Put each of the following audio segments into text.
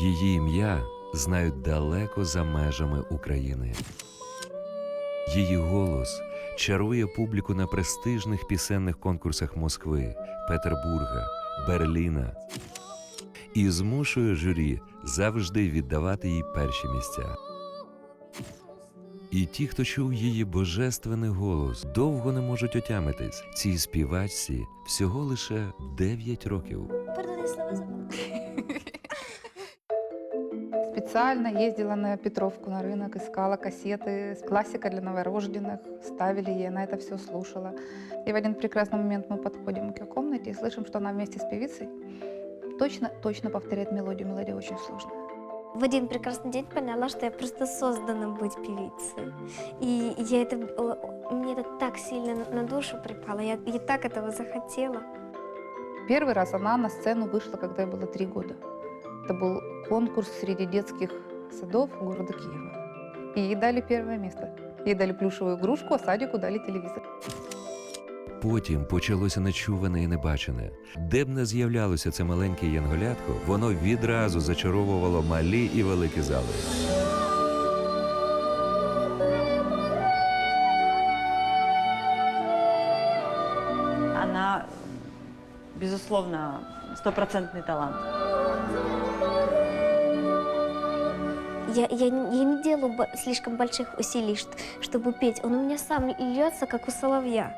Її ім'я знають далеко за межами України. Її голос чарує публіку на престижних пісенних конкурсах Москви, Петербурга, Берліна і змушує журі завжди віддавати їй перші місця. І ті, хто чув її божественний голос, довго не можуть отямитись. Цій співачці всього лише 9 років. Пардон, слова забыла. Специально ездила на Петровку на рынок, искала кассеты, классика для новорожденных, ставили ей, она это все слушала. И в один прекрасный момент мы подходим к ее комнате и слышим, что она вместе с певицей точно, точно повторяет мелодию. Мелодия очень сложная. В один прекрасный день поняла, что я просто создана быть певицей. И я это, мне это так сильно на- на душу припало. Я, я так этого захотела. Первый раз она на сцену вышла, когда ей было три года. Это был конкурс среди детских садов города Киева. И ей дали первое место. Ей дали плюшевую игрушку, а садику дали телевизор. Потім почалося нечуване і небачене. Де б не з'являлося це маленьке янголятко, воно відразу зачаровувало малі і великі зали. Она, безусловно, стопроцентный талант. Я, я, я не делаю слишком больших усилий, чтобы петь. Он у меня сам льется, как у соловья.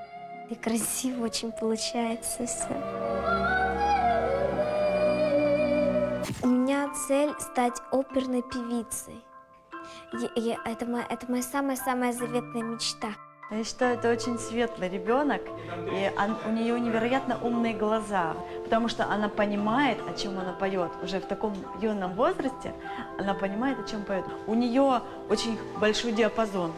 И красиво очень получается все. У меня цель стать оперной певицей. Я- я- это моя самая-самая заветная мечта. Я считаю, это очень светлый ребенок, и он- у нее невероятно умные глаза, потому что она понимает, о чем она поет. Уже в таком юном возрасте она понимает, о чем поет. У нее очень большой диапазон.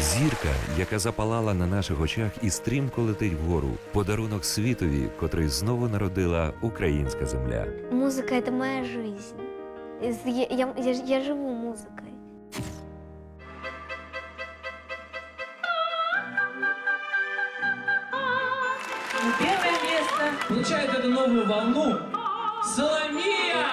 Зірка, яка запалала на наших очах і стрімко летить вгору, подарунок світові, котрий знову народила українська земля. Музыка это моя жизнь. Из- Я, я- я ж- я живу музыкой. Первое место получает эту новую волну Соломия!